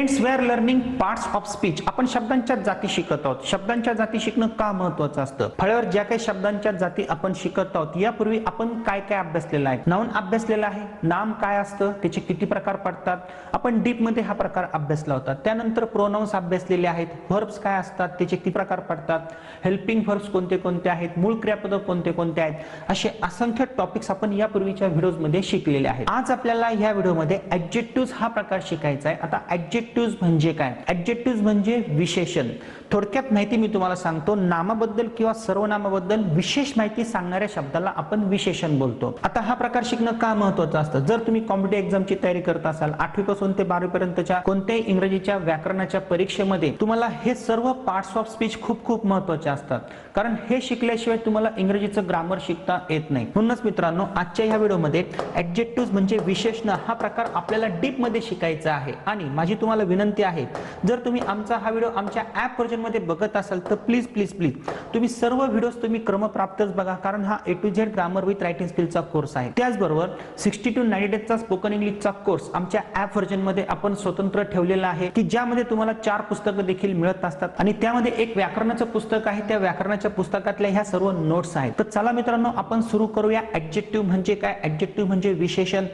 Friends we are learning parts of speech आपण शब्दांच्या जाती शिकत आहोत. शब्दांच्या जाती शिकणं का महत्वाचं असतं? फळ्यावर ज्या काही शब्दांच्या जाती आपण शिकत आहोत यापूर्वी आपण काय काय अभ्यासलेलं आहे? नाऊन अभ्यासलेलं आहे. नाम काय असतं? त्याचे किती प्रकार पडतात? आपण डीपमध्ये हा प्रकार अभ्यासला होता. त्यानंतर प्रोनाऊन्स अभ्यासलेले आहेत. व्हर्ब्स काय असतात? त्याचे किती प्रकार पडतात? हेल्पिंग व्हर्ब्स कोणते कोणते आहेत? मूळ क्रियापद कोणते कोणते आहेत? असे असंख्य टॉपिक्स आपण यापूर्वीच्या व्हिडिओमध्ये शिकलेले आहेत. आज आपल्याला या व्हिडिओमध्ये ऍडजेक्टिव्ह हा प्रकार शिकायचा आहे. आता ऍडजेक्टिव्ह म्हणजे काय? ऍडजेक्टिव्ह म्हणजे विशेषण. थोडक्यात माहिती मी तुम्हाला सांगतो. नामाबद्दल किंवा सर्वनामाबद्दल विशेष माहिती सांगणाऱ्या शब्दाला आपण विशेषण बोलतो. आता हा प्रकार शिकणं का महत्वाचं असतं? जर तुम्ही कॉम्पिटेटिव्ह एक्झामची तयारी करत असाल आठवी पासून ते बारावी पर्यंतच्या कोणत्याही इंग्रजीच्या व्याकरणाच्या परीक्षेमध्ये तुम्हाला हे सर्व पार्ट्स ऑफ स्पीच खूप खूप महत्त्वाचे असतात. कारण हे शिकल्याशिवाय तुम्हाला इंग्रजीचं ग्रामर शिकता येत नाही. म्हणूनच मित्रांनो आजच्या या व्हिडिओमध्ये ऍडजेक्टिव्ह म्हणजे विशेषण हा प्रकार आपल्याला डीपमध्ये शिकायचा आहे. आणि माझी तुम्हाला विनंती आहे जर तुम्ही आमचा हा व्हिडिओ आमच्या ॲप व्हर्जनमध्ये बघत असाल तर प्लीज प्लीज प्लीज तुम्ही सर्व व्हिडिओज तुम्ही क्रमप्राप्तच बघा कारण हा A to Z grammar with writing स्किलचा course आहे. त्याचबरोबर सिक्स्टी टू नाईन्टी डेजचा स्पोकन इंग्लिशचा कोर्स आमच्या ॲप व्हर्जनमध्ये आपण स्वतंत्र ठेवलेला आहे की ज्यामध्ये तुम्हाला चार पुस्तकं देखील मिळत असतात. आणि त्यामध्ये एक व्याकरणाचं पुस्तक आहे त्या व्याकरणाच्या पुस्तकातल्या ह्या सर्व नोट्स आहेत. तर चला मित्रांनो आपण सुरू करूया. ऍडजेक्टिव्ह म्हणजे काय? ऍडजेक्टिव्ह म्हणजे विशेषण.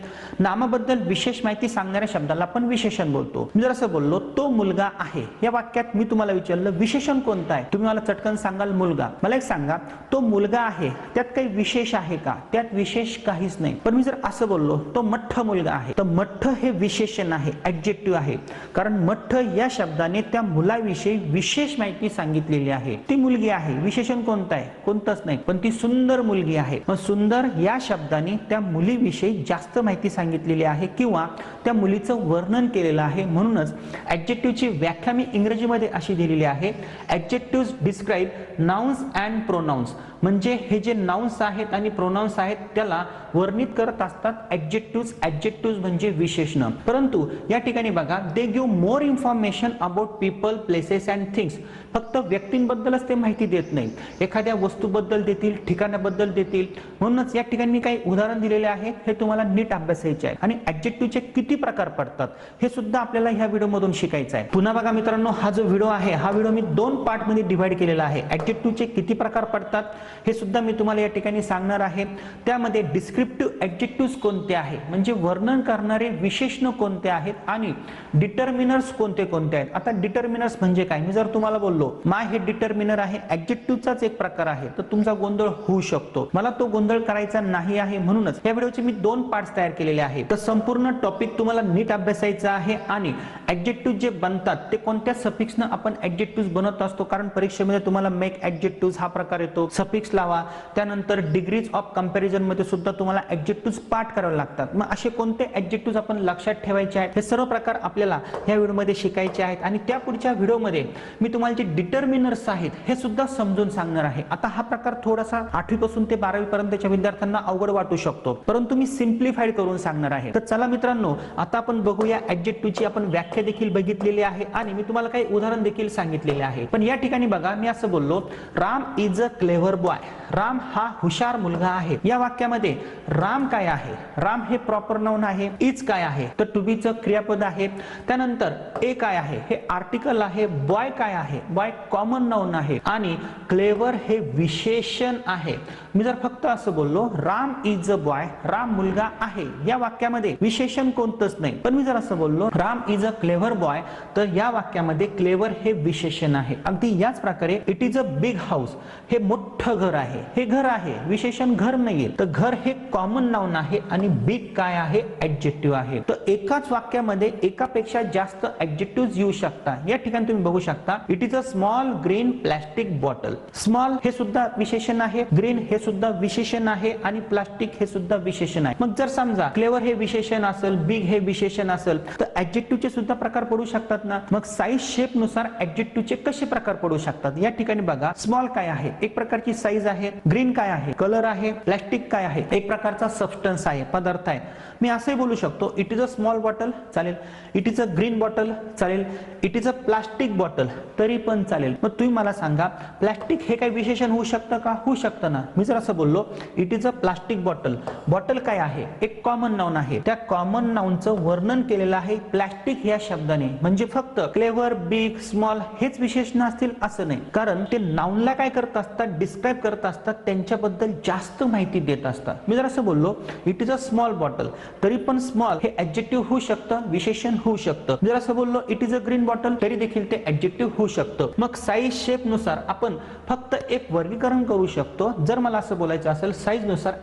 नामाबद्दल विशेष माहिती सांगणाऱ्या शब्दाला आपण विशेषण बोलतो. जर असं बोललो तो मुलगा आहे. या वाक्यात मी तुम्हाला विचारलं विशेषण कोणतं आहे? तुम्ही मला चटकन सांगाल मुलगा. मला एक सांगा तो मुलगा आहे त्यात काही विशेष आहे का? त्यात विशेष काहीच नाही. पण मी जर असं बोललो तो मठ्ठ मुलगा आहे. तर मठ्ठ हे विशेषण आहे ऍब्जेक्टिव्ह आहे. कारण मठ्ठ या शब्दाने त्या मुलाविषयी विशेष माहिती सांगितलेली आहे. ती मुलगी आहे विशेषण कोणतं आहे? कोणतंच नाही. पण ती सुंदर मुलगी आहे. मग सुंदर या शब्दाने त्या मुलीविषयी जास्त माहिती सांगितलेली आहे किंवा त्या मुलीचं वर्णन केलेलं आहे म्हणूनच ऍडजेक्टिव्हची व्याख्या मी इंग्रजीमध्ये अशी दिलेली आहे. Adjective describe nouns and pronouns म्हणजे हे जे नाउन्स आहेत आणि प्रोनाउन्स आहेत त्याला वर्णित करत असतात ऍब्जेक्टिव्ह ऍब्जेक्टिव्ह म्हणजे विशेषण परंतु या ठिकाणी बघा they give more information about people places and things फक्त व्यक्तींबद्दलच ते माहिती देत नाही. एखाद्या वस्तूबद्दल देतील ठिकाणाबद्दल देतील. म्हणूनच या ठिकाणी मी काही उदाहरण दिलेले आहे हे तुम्हाला नीट अभ्यासायचे आहे. आणि ऍब्जेक्टिव्हचे किती प्रकार पडतात हे सुद्धा आपल्याला ह्या व्हिडिओ मधून शिकायचं आहे. पुन्हा बघा मित्रांनो हा जो व्हिडिओ आहे हा व्हिडिओ मी दोन पार्टमध्ये केलेला आहे. ऍब्जेक्टिव्हचे किती प्रकार पडतात हे सुद्धा मी तुम्हाला या ठिकाणी सांगणार आहे. त्यामध्ये डिस्क्रिप्टिव्ह ऍडजेक्टिव्ह कोणते आहे म्हणजे वर्णन करणारे विशेषण कोणते आहेत? आणि डिटर्मिनर्स कोणते कोणते आहेत? आता डिटर्मिनर्स म्हणजे काय? मी जर तुम्हाला बोललो माय हे डिटर्मिनर आहे ऍडजेक्टिव्हचाच एक प्रकार आहे तर तुमचा गोंधळ होऊ शकतो. मला तो गोंधळ करायचा नाही आहे म्हणूनच या व्हिडिओचे मी दोन पार्ट तयार केलेले आहेत तर संपूर्ण टॉपिक तुम्हाला नीट अभ्यासायचा आहे आणि ऍडजेक्टिव्ह जे बनतात ते कोणत्या सफिक्सनं आपण ऍडजेक्टिव्ह बनवत असतो? कारण परीक्षेमध्ये तुम्हाला मेक ऍडजेक्टिव्ह हा प्रकार येतो. सफिक्स लावा. त्यानंतर डिग्रीज ऑफ कंपॅरिझनमध्ये सुद्धा तुम्हाला ऍडजेक्टिव्ह पाठ करावे लागतात. मग असे कोणते ऍडजेक्टिव्ह आपण लक्षात ठेवायचे आहेत? हे सर्व प्रकार आपल्याला या व्हिडिओमध्ये शिकायचे आहेत. आणि त्या पुढच्या व्हिडिओमध्ये मी तुम्हाला जे डिटर्मिनर्स आहेत हे सुद्धा समजून सांगणार आहे. आता हा प्रकार थोडासा आठवी पासून ते बारावी पर्यंतच्या विद्यार्थ्यांना अवघड वाटू शकतो. परंतु मी सिम्प्लिफाईड करून सांगणार आहे. तर चला मित्रांनो आता आपण बघूया ऍडजेक्टिव्हची आपण व्याख्या देखील बघितलेली आहे आणि मी तुम्हाला काही उदाहरण देखील सांगितलेले आहे. पण या ठिकाणी बघा मी असं बोललो Ram is a clever boy Ram हा हुशार मुलगा आहे. या वाक्यामध्ये राम काय आहे? राम हे प्रॉपर नाऊन आहे. इज काय आहे? तर टू बीचं क्रियापद आहे. त्यानंतर ए काय आहे? हे आर्टिकल आहे. बॉय काय आहे? बॉय कॉमन नाऊन आहे. आणि क्लेवर हे विशेषण आहे. मी जर फक्त असं बोललो Ram is a boy Ram मुलगा आहे. या वाक्यामध्ये विशेषण कोणतंच नाही. पण मी जर असं बोललो Ram is a clever boy तर या वाक्यामध्ये क्लेवर हे विशेषण आहे. अगदी याच प्रकारे it is a big house हे मोठं घर आहे. हे घर आहे. विशेषण घर नाहीये. तर घर हे कॉमन नाऊन आहे आणि बिग काय आहे? ऍडजेक्टिव्ह आहे. तर एकाच वाक्यामध्ये एकापेक्षा जास्त ऍडजेक्टिव्ह येऊ शकता. या ठिकाणी तुम्ही बघू शकता it is a small green plastic bottle small हे सुद्धा विशेषण आहे. ग्रीन हे सुद्धा विशेषण आहे आणि प्लास्टिक हे सुद्धा विशेषण आहे. मग जर समजा क्लेवर हे विशेषण असेल बिग हे विशेषण असेल तर ऍडजेक्टिव्हचे सुद्धा प्रकार पडू शकतात ना? मग साईज शेपनुसार ऍडजेक्टिव्हचे कसे प्रकार पडू शकतात? या ठिकाणी बघा स्मॉल काय आहे? एक प्रकारची साईज आहे. ग्रीन काय आहे? कलर आहे. प्लॅस्टिक काय आहे? एक प्रकारचा सबस्टन्स आहे पदार्थ आहे. मी असंही बोलू शकतो it is a small bottle चालेल. It is a green bottle चालेल. It is a plastic bottle तरी पण चालेल. मग तुम्ही मला सांगा प्लास्टिक हे काही विशेषण होऊ शकतं का? होऊ शकतं ना. मी जर असं बोललो it is a plastic bottle bottle काय आहे? एक कॉमन नाऊन आहे. त्या कॉमन नाऊनचं वर्णन केलेलं आहे प्लास्टिक या शब्दाने. म्हणजे फक्त क्लेव्हर बिग स्मॉल हेच विशेषण असतील असं नाही. कारण ते नाऊनला काय करत असतात? डिस्क्राईब करत असतात त्यांच्याबद्दल जास्त माहिती देत असतात. मी जर असं बोललो it is a small bottle तरी पण स्मॉल हे ऍब्जेक्टिव्ह होऊ शकतं विशेषण होऊ शकतं. जर असं बोललो it is a green bottle तरी देखील ते ऍब्जेक्टिव्ह होऊ शकतं. मग साईज शेपनुसार आपण फक्त एक वर्गीकरण करू शकतो. जर मला असं बोलायचं असेल साईजनुसार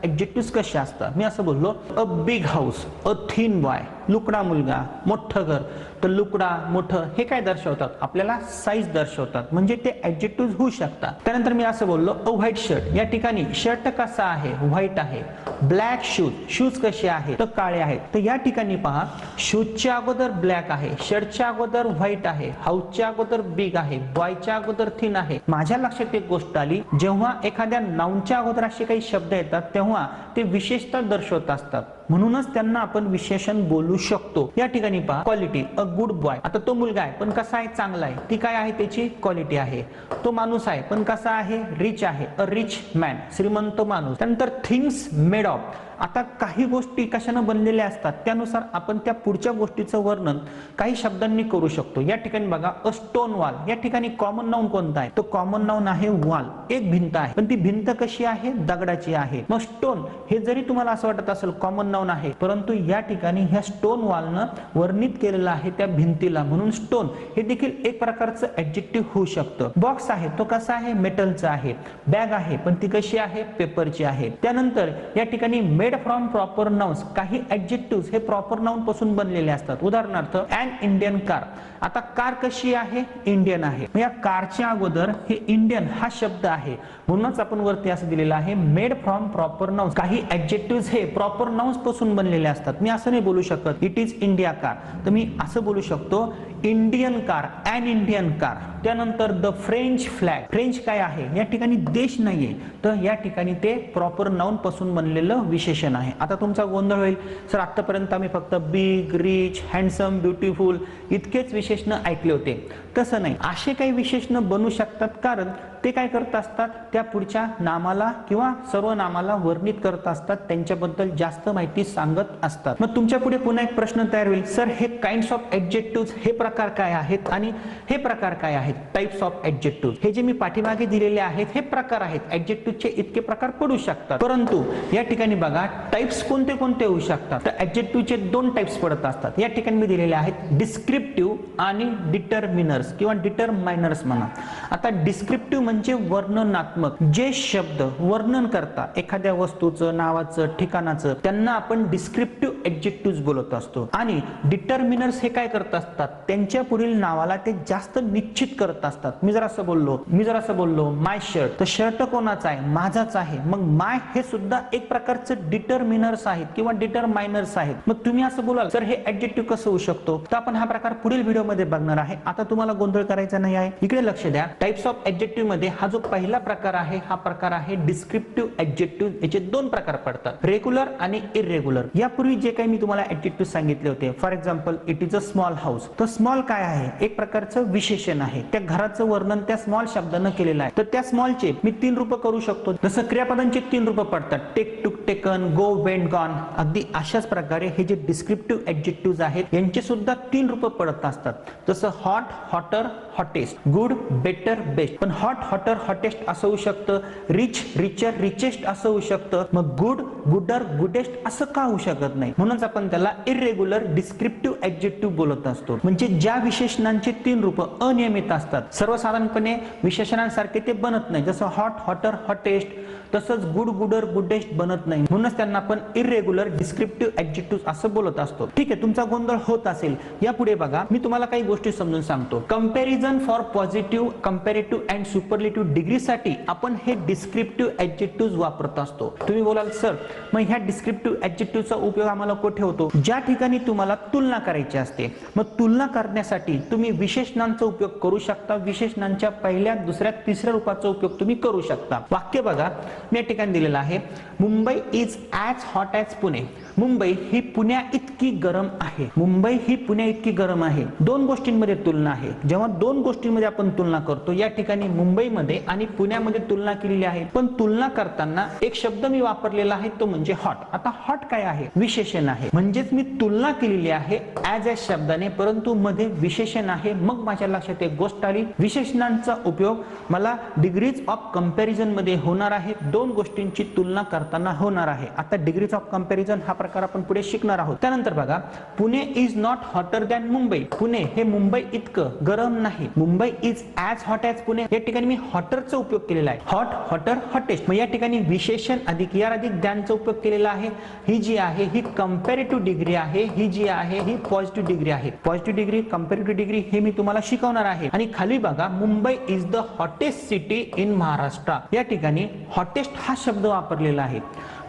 कसे असतात? मी असं बोललो a big house a thin boy लुकडा मुलगा मोठं घर. तर लुकडा मोठं हे काय दर्शवतात? आपल्याला साईज दर्शवतात. म्हणजे ते ऍडजेक्टिव्ह होऊ शकतात. त्यानंतर मी असं बोललो अ व्हाईट शर्ट या ठिकाणी शर्ट कसा आहे? व्हाईट आहे. ब्लॅक शूज शूज कसे आहेत? तर काळे आहेत. तर या ठिकाणी पहा शूजच्या अगोदर ब्लॅक आहे. शर्टच्या अगोदर व्हाईट आहे. हाऊसच्या अगोदर बिग आहे. बॉयच्या अगोदर थिन आहे. माझ्या लक्षात एक गोष्ट आली जेव्हा एखाद्या नाऊनच्या अगोदर असे काही शब्द येतात तेव्हा ते विशेषतः दर्शवत असतात. म्हणूनच त्यांना आपण विशेषण बोलू शकतो. या ठिकाणी पहा क्वालिटी अ गुड बॉय आता तो मुलगा आहे पण कसा आहे? चांगला आहे. ती काय आहे त्याची? क्वालिटी आहे. तो माणूस आहे पण कसा आहे? रिच आहे. अ रिच मॅन श्रीमंत माणूस. त्यानंतर थिंग्स मेड ऑफ आता काही गोष्टी कशानं बनलेल्या असतात त्यानुसार आपण त्या पुढच्या गोष्टीचं वर्णन काही शब्दांनी करू शकतो. या ठिकाणी बघा अ स्टोन वॉल या ठिकाणी कॉमन नाऊन कोणता आहे? तो कॉमन नाऊन आहे वॉल एक भिंत आहे. पण ती भिंत कशी आहे? दगडाची आहे. मग स्टोन हे जरी तुम्हाला असं वाटत असेल कॉमन नाऊन आहे परंतु या ठिकाणी ह्या स्टोन वॉलनं वर्णित केलेलं आहे त्या भिंतीला. म्हणून स्टोन हे देखील एक प्रकारचं ऍडजेक्टिव्ह होऊ शकतं. बॉक्स आहे. तो कसा आहे? मेटलचा आहे. बॅग आहे. पण ती कशी आहे? पेपरची आहे. त्यानंतर या ठिकाणी मेड फ्रॉम प्रॉपर नाउन्स काही ऍडजेक्टिव्ह हे प्रॉपर नाउनपासून बनलेले असतात. उदाहरणार्थ अन इंडियन कार आता कार कशी आहे? इंडियन आहे. या कारच्या अगोदर हे इंडियन हा शब्द आहे. म्हणूनच आपण वरती असं दिलेलं आहे मेड फ्रॉम प्रॉपर नाउन्स काही ऍब्जेक्टिव्ह हे प्रॉपर नाउन्सपासून बनलेले असतात. मी असं नाही बोलू शकत इट इज इंडिया कार तर मी असं बोलू शकतो Indian car and Indian car त्यानंतर द फ्रेंच फ्लॅग फ्रेंच काय आहे? या ठिकाणी देश नाहीये. तर या ठिकाणी ते प्रॉपर नाउनपासून बनलेलं विशेषण आहे. आता तुमचा गोंधळ होईल. सर आतापर्यंत आम्ही फक्त बिग रिच हँडसम ब्युटिफुल इतकेच विशेषण ऐकले होते. तसं नाही. असे काही विशेषण बनू शकतात कारण ते काय करत असतात? त्या पुढच्या नामाला किंवा सर्व नामाला वर्णित करत असतात. त्यांच्याबद्दल जास्त माहिती सांगत असतात. मग तुमच्यापुढे पुन्हा एक प्रश्न तयार होईल. सर हे काइंड ऑफ ऍडजेक्टिव्ह हे प्रकार काय आहेत आणि हे प्रकार काय आहेत? टाइप्स ऑफ ऍडजेक्टिव्ह हे जे मी पाठीमागे दिलेले आहेत हे प्रकार आहेत. ऍडजेक्टिव्हचे इतके प्रकार पडू शकतात. परंतु या ठिकाणी बघा टाइप्स कोणते कोणते होऊ शकतात? तर ऍडजेक्टिव्हचे दोन टाइप्स पडत असतात. या ठिकाणी मी दिलेले आहेत डिस्क्रिप्टिव्ह आणि डिटर्मिनर डिटर्मिनर्स किंवा डिटरमायनर्स म्हणा. आता डिस्क्रिप्टिव्ह म्हणजे वर्णनात्मक. जे शब्द वर्णन करता एखाद्या वस्तूचं नावाचं ठिकाणाचं त्यांना आपण डिस्क्रिप्टिव्ह ऍडजेक्टिव्ह बोलत असतो. आणि डिटर्मिनर्स हे काय करत असतात? त्यांच्या पुढील नावाला ते जास्त निश्चित करत असतात. मी जर असं बोललो मी जर असं बोललो माय शर्ट तर शर्ट कोणाचा आहे? माझाच आहे. मग माय हे सुद्धा एक प्रकारचं डिटर्मिनर्स आहेत किंवा डिटरमायनर्स आहेत. मग तुम्ही असं बोलाल सर हे ऍडजेक्टिव्ह कसं होऊ शकतो? तर आपण हा प्रकार पुढील व्हिडिओमध्ये बघणार आहे. आता तुम्हाला गोंधळ करायचा नाही आहे. इकडे लक्ष द्या. टाइप्स ऑफ ऍडजेक्टिव्हमध्ये हा जो पहिला प्रकार आहे हा प्रकार आहे डिस्क्रिप्टिव्ह ऍडजेक्टिव्ह याचे दोन प्रकार पडतात. रेग्युलर आणि इरेग्युलर यापूर्वी जे काही मी तुम्हाला ऍडजेक्टिव्ह सांगितले होते for example it is a small house तर स्मॉल काय आहे? एक प्रकारचं विशेषण आहे. त्या घराचं वर्णन त्या स्मॉल शब्दानं केलेलं आहे. तर त्या स्मॉलचे मी तीन रूप करू शकतो. जसं क्रियापदांचे तीन रूप पडतात. Take took taken go went gone अगदी अशाच प्रकारे हे जे डिस्क्रिप्टिव्ह ऍडजेक्टिव्ह आहेत यांचे सुद्धा तीन रूप पडत असतात. जसं hot hot hotter hottest good better best पण हॉट हॉटर हॉटेस्ट असं होऊ शकतं. रिच रिचर रिचेस्ट असं होऊ शकतं. मग गुड गुडर गुडेस्ट असं का होऊ शकत नाही? म्हणूनच आपण त्याला इरेग्युलर डिस्क्रिप्टिव्ह ऍडजेक्टिव्ह बोलत असतो. म्हणजे ज्या विशेषणांचे तीन रूप अनियमित असतात. सर्वसाधारणपणे विशेषणांसारखे ते बनत नाही. जसं हॉट हॉटर हॉटेस्ट तसंच गुड गुडर गुडेस्ट बनत नाही. म्हणूनच त्यांना आपण इरेग्युलर डिस्क्रिप्टिव्ह ऍडजेक्टिव्ह असं बोलत असतो. ठीक आहे तुमचा गोंधळ होत असेल यापुढे बघा. मी तुम्हाला काही गोष्टी समजून सांगतो. Comparison for positive comparative and superlative डिग्रीसाठी आपण हे डिस्क्रिप्टिव्ह ऍडजेक्टिव्ह वापरत असतो. तुम्ही बोलाल सर मग ह्या डिस्क्रिप्टिव्ह ऍडजेक्टिव्हचा उपयोग आम्हाला कुठे होतो? ज्या ठिकाणी तुम्हाला तुलना करायची असते मग तुलना करण्यासाठी तुम्ही विशेषणांचा उपयोग करू शकता. विशेषणांच्या पहिल्या दुसऱ्या तिसऱ्या रूपाचा उपयोग तुम्ही करू शकता. वाक्य बघा. या ठिकाणी दिलेलं आहे. Mumbai is as hot as Pune. Mumbai ही पुण्या इतकी गरम आहे. मुंबई ही पुण्या इतकी गरम आहे. दोन गोष्टींमध्ये तुलना आहे. जेव्हा दोन गोष्टींमध्ये आपण तुलना करतो या ठिकाणी मुंबईमध्ये आणि पुण्यामध्ये तुलना केलेली आहे. पण तुलना करताना एक शब्द मी वापरलेला आहे तो म्हणजे हॉट आता हॉट काय आहे? विशेषण आहे. म्हणजेच मी तुलना केलेली आहे ॲज ॲज शब्दाने परंतु मध्ये विशेषण आहे. मग माझ्या लक्षात एक गोष्ट आली. विशेषणांचा उपयोग मला डिग्रीज ऑफ कंपॅरिझनमध्ये होणार आहे. दोन गोष्टींची तुलना करताना होणार आहे. आता डिग्रीज ऑफ कंपॅरिझन हा प्रकार आपण पुढे शिकणार आहोत. त्यानंतर बघा Pune is not hotter than Mumbai. Pune हे मुंबई इतकं गरम नाही. Mumbai is as hot as Pune. या ठिकाणी मी हॉटरचा उपयोग केलेला आहे. हॉट हॉटर हॉटेस्ट मग या ठिकाणी विशेषण अधिक यार अधिक दॅनचा उपयोग केलेला आहे. ही जी आहे ही कम्पॅरेटिव्ह डिग्री आहे. ही जी आहे ही पॉझिटिव्ह डिग्री आहे. पॉझिटिव्ह डिग्री कम्पॅरेटिव्ह डिग्री हे मी तुम्हाला शिकवणार आहे. आणि खाली बघा Mumbai is the hottest city in Maharashtra या ठिकाणी हॉटेस्ट हा शब्द वापरलेला आहे.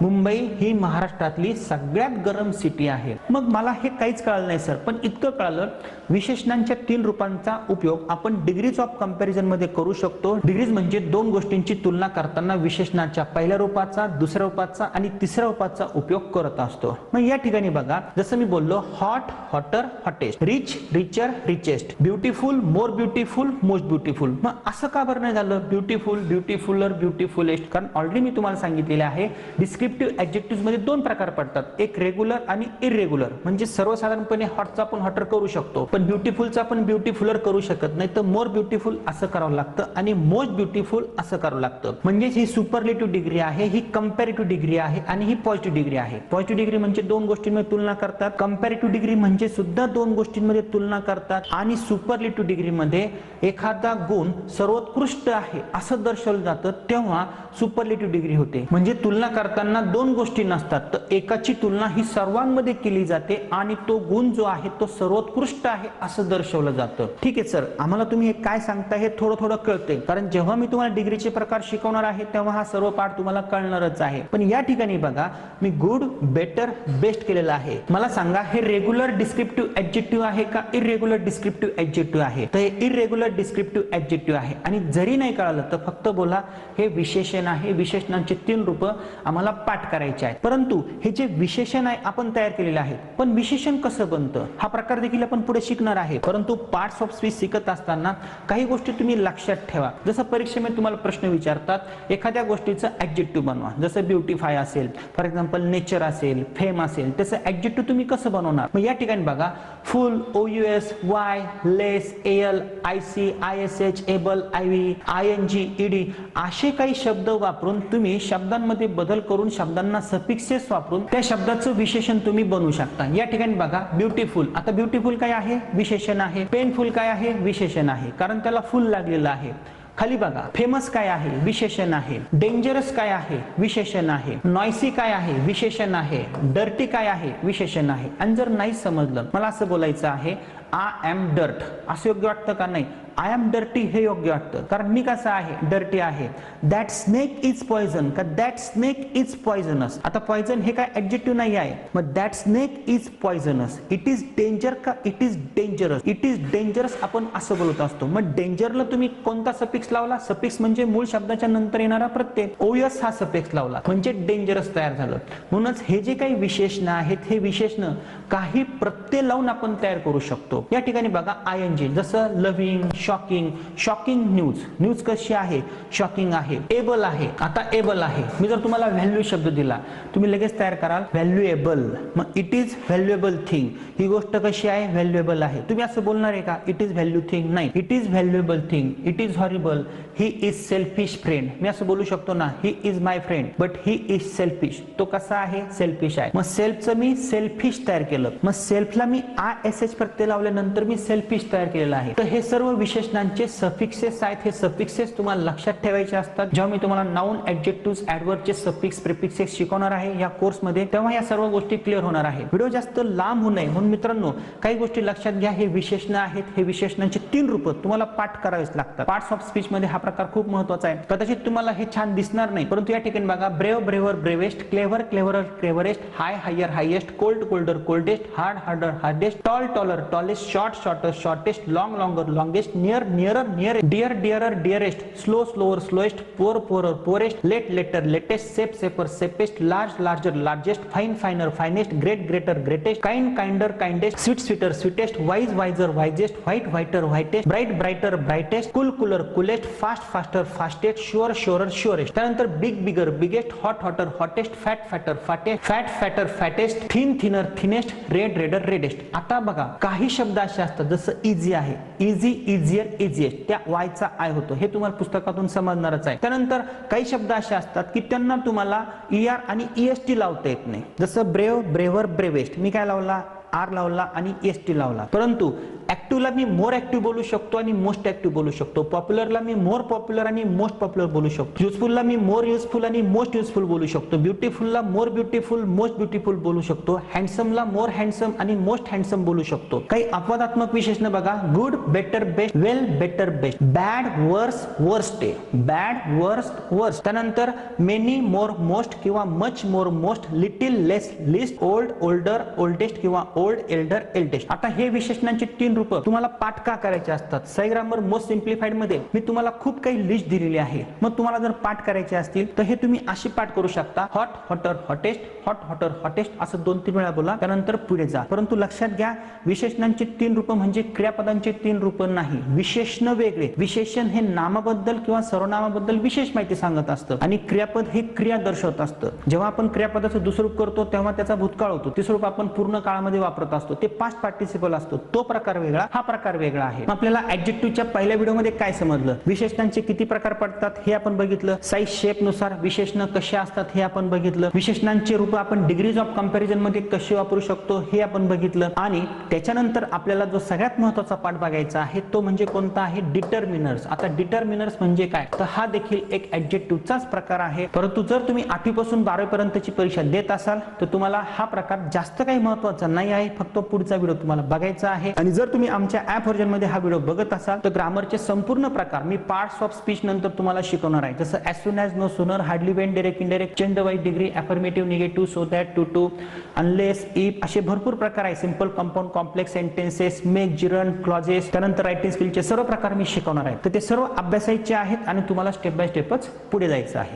मुंबई ही महाराष्ट्रातली सगळ्यात गरम सिटी आहे. मग मला हे काहीच कळलं नाही सर पण इतकं कळलं विशेषणांच्या तीन रूपांचा उपयोग आपण डिग्रीज ऑफ कंपॅरिझनमध्ये करू शकतो. डिग्रीज म्हणजे दोन गोष्टींची तुलना करताना विशेषणाच्या पहिल्या रूपाचा दुसऱ्या रूपाचा आणि तिसऱ्या रूपाचा उपयोग करत असतो. मग या ठिकाणी बघा जसं मी बोललो hot hotter hottest rich richer richest beautiful more beautiful most beautiful मग असं का बरं नाही झालं? ब्युटिफुल ब्युटिफुलर ब्युटिफुलेस्ट कारण ऑलरेडी मी तुम्हाला सांगितलेले आहे डिस्क्रिप्टिव्ह ऍब्जेक्टिव्हमध्ये दोन प्रकार पडतात. एक रेग्युलर आणि इरेग्युलर म्हणजे सर्वसाधारणपणे हॉटचा आपण हॉटर करू शकतो पण ब्युटिफुलचा आपण ब्युटिफुलर करू शकत नाही. तर मोर ब्युटिफुल असं करावं लागतं आणि मोस्ट ब्युटिफुल असं करावं लागतं. म्हणजे ही सुपरलेटिव्ह डिग्री आहे ही कम्पॅरेटिव्ह डिग्री आहे आणि ही पॉझिटिव्ह डिग्री आहे. पॉझिटिव्ह डिग्री म्हणजे दोन गोष्टींमध्ये तुलना करतात. कम्पॅरेटिव्ह डिग्री म्हणजे सुद्धा दोन गोष्टींमध्ये तुलना करतात. आणि सुपरलेटिव्ह डिग्रीमध्ये एखादा गुण सर्वोत्कृष्ट आहे असं दर्शवलं जातं तेव्हा सुपर सुपरलेटिव्ह डिग्री होते. म्हणजे तुलना करताना दोन गोष्टी नसतात. तर एकाची तुलना ही सर्वांमध्ये केली जाते आणि तो गुण जो आहे तो सर्वोत्कृष्ट आहे असं दर्शवलं जातं. ठीक आहे सर. आम्हाला तुम्ही हे काय सांगता हे थोडं थोडं कळते कारण जेव्हा मी तुम्हाला डिग्रीचे प्रकार शिकवणार आहे तेव्हा हा सर्व पाठ तुम्हाला कळणारच आहे. पण या ठिकाणी बघा मी गुड बेटर बेस्ट केलेलं आहे. मला सांगा हे रेग्युलर डिस्क्रिप्टिव्ह ऍब्जेक्टिव्ह आहे का इरेग्युलर डिस्क्रिप्टिव्ह ऍब्जेक्टिव्ह आहे? तर हे इरेग्युलर डिस्क्रिप्टिव्ह ऍब्जेक्टिव्ह आहे. आणि जरी नाही कळालं तर फक्त बोला हे विशेषण आहे विशेषणांचे तीन रूप आम्हाला पाठ करायचे आहेत. परंतु हे जे विशेषण आहे आपण तयार केलेले आहेत. पण विशेषण कसं बनतं? हा प्रकार देखील आपण पुढे शिकणार आहे. परंतु पार्ट्स ऑफ स्पीच शिकत असताना काही गोष्टी तुम्ही लक्षात ठेवा. जसं परीक्षेमध्ये तुम्हाला प्रश्न विचारतात एखाद्या गोष्टीचं ऍडजेक्टिव्ह बनवा. जसं ब्युटिफाय असेल फॉर एक्झाम्पल नेचर असेल फेम असेल त्याचं ऍडजेक्टिव्ह तुम्ही कसं बनवणार? मग या ठिकाणी बघा full O U S Y less L I C I S H able I V I N G ED असे काही शब्द वापरून तुम्ही शब्दांमध्ये बदल करून शब्दांना सफिक्सेस वापरून त्या शब्दाचं विशेषण तुम्ही बनवू शकता. या ठिकाणी बघा ब्युटिफुल आता ब्युटिफुल काय आहे? विशेषण आहे. पेनफुल काय आहे? विशेषण आहे. कारण त्याला फुल लागलेलं आहे. खाली बघा फेमस काय आहे? विशेषण आहे. डेंजरस काय आहे? विशेषण आहे. नॉइसी काय आहे? विशेषण आहे. डर्टी काय आहे? विशेषण आहे. आणि जर नाही समजलं मला असं बोलायचं आहे आय एम डर्ट असं योग्य वाटतं का? नाही. आय एम डर्टी हे योग्य वाटतं. कारण मी कसं आहे? डर्टी आहे. दॅट स्नेक इज पॉयझन का दॅट स्नेक इज पॉइझनस आता पॉयझन हे काय ऍडजेक्टिव्ह नाही आहे. मग that snake is poisonous it is danger का? It is dangerous it is dangerous आपण असं बोलत असतो. मग डेंजरला तुम्ही कोणता सपिक्स लावला? सपिक्स म्हणजे मूळ शब्दाच्या नंतर येणारा प्रत्यय. ओयस हा सपिक्स लावला. म्हणजे डेंजरस तयार झालं. म्हणूनच हे जे काही विशेषण आहेत हे विशेषण काही प्रत्यय लावून आपण तयार करू शकतो. या ठिकाणी बघा आय एन जी जसं loving shocking shocking news news कशी आहे? शॉकिंग आहे. एबल आहे. आता एबल आहे. मी जर तुम्हाला व्हॅल्यू शब्द दिला तुम्ही लगेच तयार कराल व्हॅल्युएबल मग इट इज व्हॅल्युएबल थिंग ही गोष्ट कशी आहे? व्हॅल्युएबल आहे. तुम्ही असं बोलणार आहे का? इट इज व्हॅल्यू थिंग नाही. It is valuable thing it is horrible he is selfish friend मी असं बोलू शकतो ना he is my friend but he is selfish तो कसा आहे? सेल्फिश आहे. मग सेल्फचं मी सेल्फिश तयार केलं. मग सेल्फला मी आय एस एच प्रत्यय नंतर मी सेल्फिश तयार केलेलं आहे. तर हे सर्व विशेषणांचे सफिक्सेस आहेत. हे सफिक्सेस तुम्हाला लक्षात ठेवायचे असतात. जेव्हा मी तुम्हाला नाऊन ऍडजेक्टिव्ह ऍडवर्बचे सफिक्स प्रिफिक्सेस शिकवणार आहे या कोर्समध्ये तेव्हा या सर्व गोष्टी क्लिअर होणार आहे व्हिडिओ जास्त लांब होऊ नये. म्हणून मित्रांनो काही गोष्टी लक्षात घ्या. हे विशेषण आहेत. हे विशेषणांचे तीन रूप तुम्हाला पाठ करावेच लागतात. पार्ट्स ऑफ स्पीच मध्ये हा प्रकार खूप महत्त्वाचा आहे. कदाचित तुम्हाला हे छान दिसणार नाही परंतु या ठिकाणी बघा. Brave braver bravest clever clever cleverest high higher highest cold colder coldest hard harder hardest tall taller tallest shortest short shorter shortest long longer longest near nearer near dear dearer dearest slow slower slowest poor poorer poorest late later latest safe safer safest large larger largest fine finer finest great greater greatest kind kinder kindest sweet sweeter sweetest wise wiser wisest white whiter whitest bright brighter brightest cool cooler coolest fast faster fastest sure surer surest त्यानंतर big bigger biggest hot hotter hottest fat fatter fattest fat fatter fattest thin thinner thinnest red redder reddest आता बघा काही शब्द असे असतात जसं easy आहे. Easy easier easiest त्या वायचा आय होतो. हे तुम्हाला पुस्तकातून समजणारच आहे. त्यानंतर काही शब्द असे असतात की त्यांना तुम्हाला ई आर आणि ईएसटी लावता येत नाही. जसं ब्रेव ब्रेव्हर ब्रेवेस्ट मी काय लावला? आर लावला आणि एस टी लावला. परंतु ऍक्टिव्हला मी मोर ऍक्टिव्ह बोलू शकतो आणि मोस्ट ऍक्टिव्ह बोलू शकतो. पॉप्युलरला मी मोर पॉप्युलर आणि मोस्ट पॉप्युलर बोलू शकतो. युजफुलला मी मोर युजफुल आणि मोस्ट युजफुल बोलू शकतो. ब्युटिफुलला मोर ब्युटिफुल मोस्ट ब्युटिफुल बोलू शकतो. हँडसमला मोर हँडसम आणि मोस्ट हँडसम बोलू शकतो. काही अपवादात्मक विशेषण बघा. Good better best well better best bad worse worst bad worse worst त्यानंतर मेनी मोर मोस्ट किंवा much more most little less least old older oldest किंवा ओल्ड एल्डर एल्डेस्ट आता हे विशेषणांची तीन रूप तुम्हाला पाठ का करायचे असतात? साई ग्रामर मोस्ट सिम्प्लिफाईडमध्ये मी तुम्हाला खूप काही लिस्ट दिलेली आहे. मग तुम्हाला जर पाठ करायचे असतील तर हे तुम्ही अशी पाठ करू शकता. Hot hotter hottest hot hotter hottest असं दोन तीन वेळा बोला. त्यानंतर पुढे जा. परंतु लक्षात घ्या विशेषणांची तीन रूप म्हणजे क्रियापदांची तीन रूप नाही. विशेषण वेगळे. विशेषण हे नामाबद्दल किंवा सर्वनामाबद्दल विशेष माहिती सांगत असतं. आणि क्रियापद हे क्रिया दर्शवत असतं. जेव्हा आपण क्रियापदाचं दुसरं रूप करतो तेव्हा त्याचा भूतकाळ होतो. तिसरं रूप आपण पूर्ण काळामध्ये वापरत असतो. ते पास्ट पार्टिसिपल असतो. तो प्रकार वेगळा हा प्रकार वेगळा आहे. आपल्याला ऍडजेक्टिव्हच्या पहिल्या व्हिडिओमध्ये काय समजलं? विशेषणांचे किती प्रकार पडतात हे आपण बघितलं. साईज शेपनुसार विशेषण कसे असतात हे आपण बघितलं. विशेषणांचे रूप आपण डिग्रीज ऑफ कंपॅरिझनमध्ये कसे वापरू शकतो हे आपण बघितलं. आणि त्याच्यानंतर आपल्याला जो सगळ्यात महत्त्वाचा पाठ बघायचा आहे तो म्हणजे कोणता आहे? डिटर्मिनर्स आता डिटर्मिनर्स म्हणजे काय? तर हा देखील एक ऍडजेक्टिव्हचाच प्रकार आहे. परंतु जर तुम्ही आठवीपासून बारावी पर्यंतची परीक्षा देत असाल तर तुम्हाला हा प्रकार जास्त काही महत्त्वाचा नाही आहे. फक्त पुढचा व्हिडिओ तुम्हाला बघायचा आहे. आणि जर तुम्ही आमच्या ऍप व्हर्जनमध्ये हा व्हिडिओ बघत असाल तर ग्रामरचे संपूर्ण प्रकार मी पार्ट्स ऑफ स्पीच नंतर तुम्हाला शिकवणार आहे. जसं as soon as no sooner hardly when direct indirect change wise degree affirmative negative so that too to unless if असे भरपूर प्रकार आहे. Simple compound complex sentences make जिरन clauses त्यानंतर रायटिंग स्किलचे सर्व प्रकार मी शिकवणार आहे. तर ते सर्व अभ्यासायचे आहेत आणि तुम्हाला स्टेप बाय स्टेपच पुढे जायचं आहे.